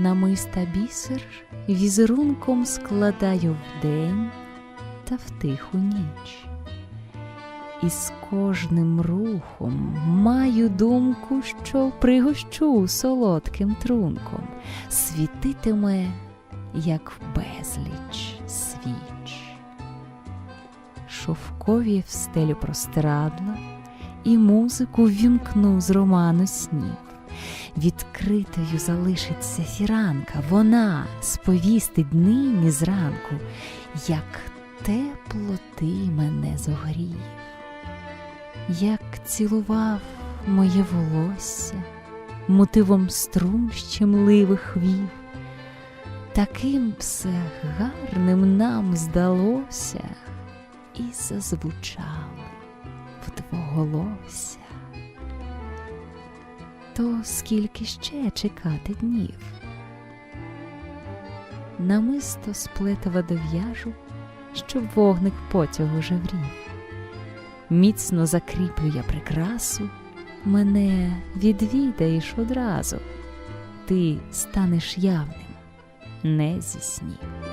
намиста бісер візерунком складаю вдень та в тиху ніч. І з кожним рухом маю думку, що пригощу солодким трунком, світитиме, як безліч свіч. Шовкові в стелю простирадла, і музику вімкну з роману снів. Відкритою залишиться фіранка, вона сповістить нині зранку, як тепло ти мене зогрів, як цілував моє волосся мотивом струн щемливих вів. Таким все гарним нам здалося, і зазвучали вдвоголосся. То скільки ще чекати днів? Намисто сплетова дов'яжу, щоб вогник потягу жеврів. Міцно закріплю я прикрасу, мене відвідаєш одразу, ти станеш явним, не зі снів.